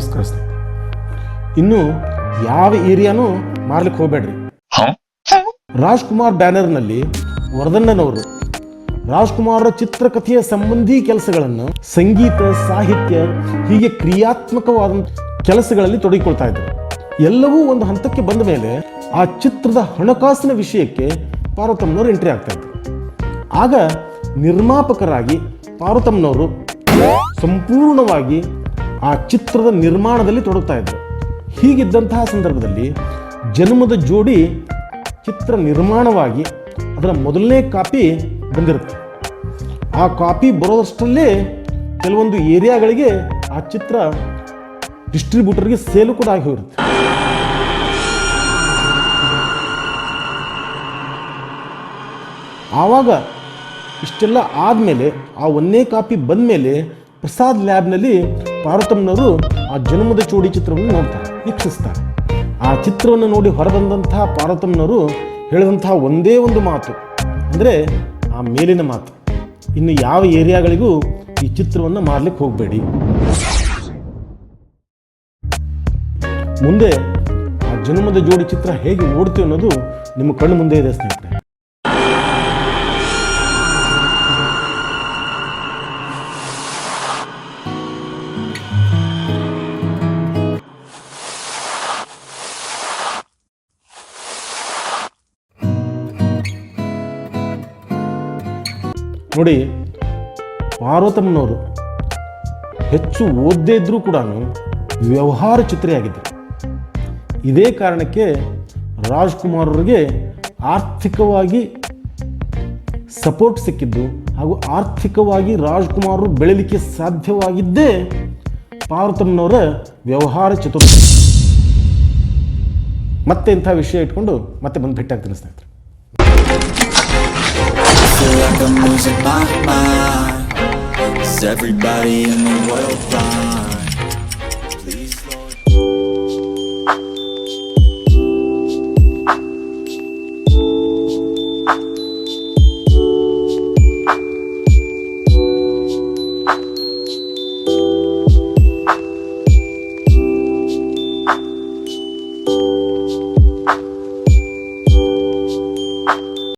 ಸ್ನೇಹಿತರೆ ಇನ್ನು ಯಾವ ಏರಿಯಾನೂ ಮಾರ್ಲಿಕ್ಕೆ ಹೋಗಬೇಡ್ರಿ. ರಾಜ್ಕುಮಾರ್ ಬ್ಯಾನರ್ನಲ್ಲಿ ವರದಣ್ಣನವರು ರಾಜ್ಕುಮಾರ್ ಚಿತ್ರಕಥೆಯ ಸಂಬಂಧಿ ಕೆಲಸಗಳನ್ನು ಸಂಗೀತ ಸಾಹಿತ್ಯ ಹೀಗೆ ಕ್ರಿಯಾತ್ಮಕವಾದ ಕೆಲಸಗಳಲ್ಲಿ ತೊಡಗಿಕೊಳ್ತಾ ಇದ್ರು ಎಲ್ಲವೂ ಒಂದು ಹಂತಕ್ಕೆ ಬಂದ ಮೇಲೆ ಆ ಚಿತ್ರದ ಹಣಕಾಸಿನ ವಿಷಯಕ್ಕೆ ಪಾರ್ವತಮ್ಮನವರು ಎಂಟ್ರಿ ಆಗ್ತಾ ಇದ್ರು ಆಗ ನಿರ್ಮಾಪಕರಾಗಿ ಪಾರ್ವತಮ್ಮನವರು ಸಂಪೂರ್ಣವಾಗಿ ಆ ಚಿತ್ರದ ನಿರ್ಮಾಣದಲ್ಲಿ ತೊಡಗ್ತಾ ಇದ್ದರು ಹೀಗಿದ್ದಂತಹ ಸಂದರ್ಭದಲ್ಲಿ ಜನ್ಮದ ಜೋಡಿ ಚಿತ್ರ ನಿರ್ಮಾಣವಾಗಿ ಅದರ ಮೊದಲನೇ ಕಾಪಿ ಬಂದಿರುತ್ತೆ. ಆ ಕಾಪಿ ಬರೋದಷ್ಟರಲ್ಲೇ ಕೆಲವೊಂದು ಏರಿಯಾಗಳಿಗೆ ಆ ಚಿತ್ರ ಡಿಸ್ಟ್ರಿಬ್ಯೂಟರ್ಗೆ ಸೇಲು ಕೂಡ ಆಗಿ ಹೋಗಿರುತ್ತೆ. ಆವಾಗ ಇಷ್ಟೆಲ್ಲ ಆದಮೇಲೆ ಆ ಒಂದೇ ಕಾಪಿ ಬಂದಮೇಲೆ ಪ್ರಸಾದ್ ಲ್ಯಾಬ್ನಲ್ಲಿ ಪಾರ್ವತಮ್ಮನವರು ಆ ಜನ್ಮದ ಚೋಡಿ ಚಿತ್ರವನ್ನು ನೋಡ್ತಾರೆ, ವೀಕ್ಷಿಸ್ತಾರೆ. ಆ ಚಿತ್ರವನ್ನು ನೋಡಿ ಹೊರಬಂದಂತಹ ಪಾರ್ವತಮ್ಮನವರು ಹೇಳಿದಂತಹ ಒಂದೇ ಒಂದು ಮಾತು, ಅಂದರೆ ಆ ಮೇಲಿನ ಮಾತು, ಇನ್ನು ಯಾವ ಏರಿಯಾಗಳಿಗೂ ಈ ಚಿತ್ರವನ್ನು ಮಾರ್ಲಿಕ್ಕೆ ಹೋಗಬೇಡಿ. ಮುಂದೆ ಆ ಜನ್ಮದ ಜೋಡಿ ಚಿತ್ರ ಹೇಗೆ ಓಡ್ತೀವಿ ಅನ್ನೋದು ನಿಮ್ಮ ಕಣ್ಣು ಮುಂದೆ ಇದೆ ಸ್ನೇಹಿತರೆ. ನೋಡಿ, ಪಾರ್ವತಮ್ಮನವರು ಹೆಚ್ಚು ಓದದೇ ಇದ್ರೂ ಕೂಡ ವ್ಯವಹಾರ ಚಿತ್ರೆಯಾಗಿದ್ದರು ಇದೇ ಕಾರಣಕ್ಕೆ ರಾಜ್ಕುಮಾರ್ ಅವರಿಗೆ ಆರ್ಥಿಕವಾಗಿ ಸಪೋರ್ಟ್ ಸಿಕ್ಕಿದ್ದು ಹಾಗೂ ಆರ್ಥಿಕವಾಗಿ ರಾಜ್ಕುಮಾರ್ ಅವರು ಬೆಳಲಿಕ್ಕೆ ಸಾಧ್ಯವಾಗಿದ್ದೇ ಪಾರ್ವತಮ್ಮನವರ ವ್ಯವಹಾರ ಚತುರ್ಥ ಮತ್ತೆ ಇಂಥ ವಿಷಯ ಇಟ್ಕೊಂಡು ಮತ್ತೆ ಬಂದು ಭೇಟಿಯಾಗ್ತೀನಿ ಸ್ನೇಹಿತರೆ. like I'm losing my mind Is everybody in the world blind?